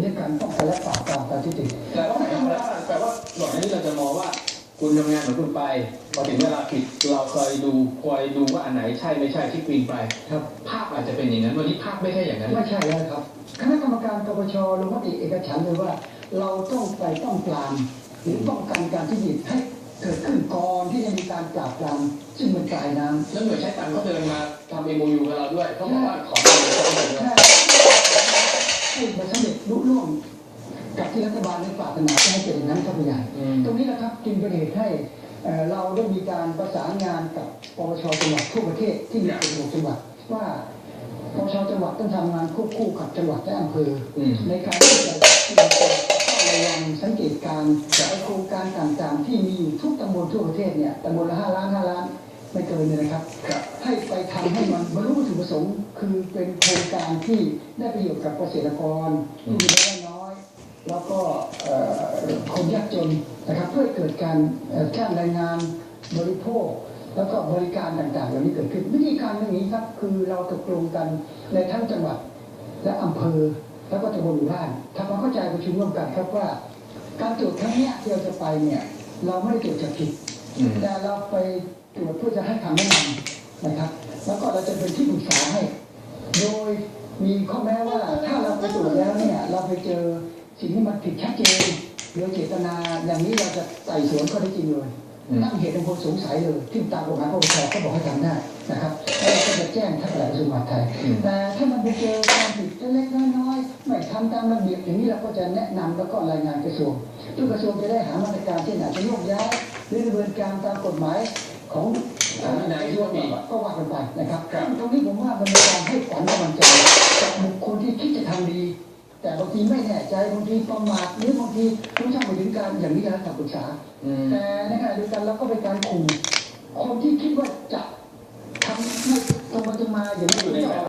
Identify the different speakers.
Speaker 1: เรื่องการป้องกันและปราบปรามการทุจริต
Speaker 2: แต่ว่าแปลว่าแปลว่าก่อนหน้านี้เราจะมองว่า คุณทำงานของคุณไปพอถึงเวลาผิดเราคอยดูคอยดูว่าอันไหนใช่ไม่ใช่ที่ปีนไป
Speaker 1: ครับ
Speaker 2: ภาพอาจจะเป็นอย่างนั้นวันนี้ภาพไม่ใช่อย่างนั้น
Speaker 1: ไม่ใช่แล้วครับคณะกรรมการปปชลงมติเอกฉันท์เลยว่า เราต้องไปป้องปรามหรือป้องกันการทุจริตให้เกิดขึ้นก่อนที่จะมีการปราบปรามซึ่งมันปลายน้ำ
Speaker 2: แล้วหน่วยใช้ตังค์เขาเดินมาทำเอ็มยูกับเราด้วยเขาบอกว่าขอเงินเขาเลยด้วย
Speaker 1: ให้มาสำเร็จรุ่ร่วง กับที่รัฐบาลได้ปรารถนาจะให้เป็นอย่างนั้นครับผู้ใหญ่
Speaker 2: อืม
Speaker 1: ตรงนี้นะครับจึงเป็นเหตุให้เอ่อเราได้มีการประสานงานกับปปชจังหวัดทั่วประเทศที่มีเป็นหกจังหวัดว่าปปชจังหวัดต้องทำงานควบคู่กับจังหวัดและอำเภอ
Speaker 2: อืม
Speaker 1: ในการที่จะที่จะเฝ้าระวังสังเกตการณ์ไอโครงการต่างๆ ที่มีอยู่ทุกตำบลทั่วประเทศเนี่ยตำบลละห้าล้านห้าล้านไม่เกินเลยนะครับ
Speaker 2: ครับ
Speaker 1: ให้ไปทำให้มันบรรลุวัตถุประสงค์ คือเป็นโครงการที่ได้ประโยชน์กับเกษตรกรที่มีรายได้น้อย แล้วก็เอ่อคนยากจนนะครับเพื่อให้เกิดการเอ่อจ้างแรงงานบริโภค แล้วก็บริการต่างๆเหล่านี้เกิดขึ้นวิธีการอย่างนี้ครับคือเราตกลงกันในทั้งจังหวัดและอำเภอแล้วก็ตำบลหมู่บ้านทำความเข้าใจประชุมร่วมกันครับว่า การตรวจครั้งเนี้ยที่เราจะไปเนี่ยเราไม่ได้ตรวจจับผิด
Speaker 2: อืม
Speaker 1: แต่เราไปตรวจเพื่อจะให้คำแนะนำนะครับ แล้วก็เราจะเป็นที่ปรึกษาให้ โดยมีข้อแม้ว่าถ้าเราไปตรวจแล้วเนี่ยเราไปเจอ สิ่งที่มันผิดชัดเจนโดยเจตนาอย่างนี้เราจะไต่สวนข้อเท็จจริงเลย
Speaker 2: อืม
Speaker 1: ตั้งเหตุเป็นคนสงสัยเลยที่ตามกฎหมายปปชก็บอกให้ทำได้นะครับแล้วเราก็จะแจ้งท่านประหลัดกระทรวงมหาดไทย
Speaker 2: อืม
Speaker 1: แต่ถ้ามันไปเจอความผิดเล็กๆน้อยๆไม่ทำตามระเบียบอย่างนี้เราก็จะแนะนำแล้วก็รายงานกระทรวงทุกกระทรวงจะได้หามาตรการเช่นอาจจะโยกย้ายหรือดำเนินการตามกฎหมายของ
Speaker 2: ของวินัยที่ว่ามี
Speaker 1: ก็ว่ากันไปนะครับ
Speaker 2: ครับ
Speaker 1: ตรงนี้ผมว่ามันเป็นการให้ขวัญกำลังใจ แต่บางทีไม่แน่ใจบางทีประมาทหรือบางทีรู้ช่างไปถึงการอย่างนี้นะคำปรึกษา
Speaker 2: อืม
Speaker 1: แต่ในขณะเดียวกันเราก็เป็นการขู่คนที่คิดว่าจะทำไม่ตรงไปตรงมาอย่างนี้
Speaker 2: อยู่ในแบบ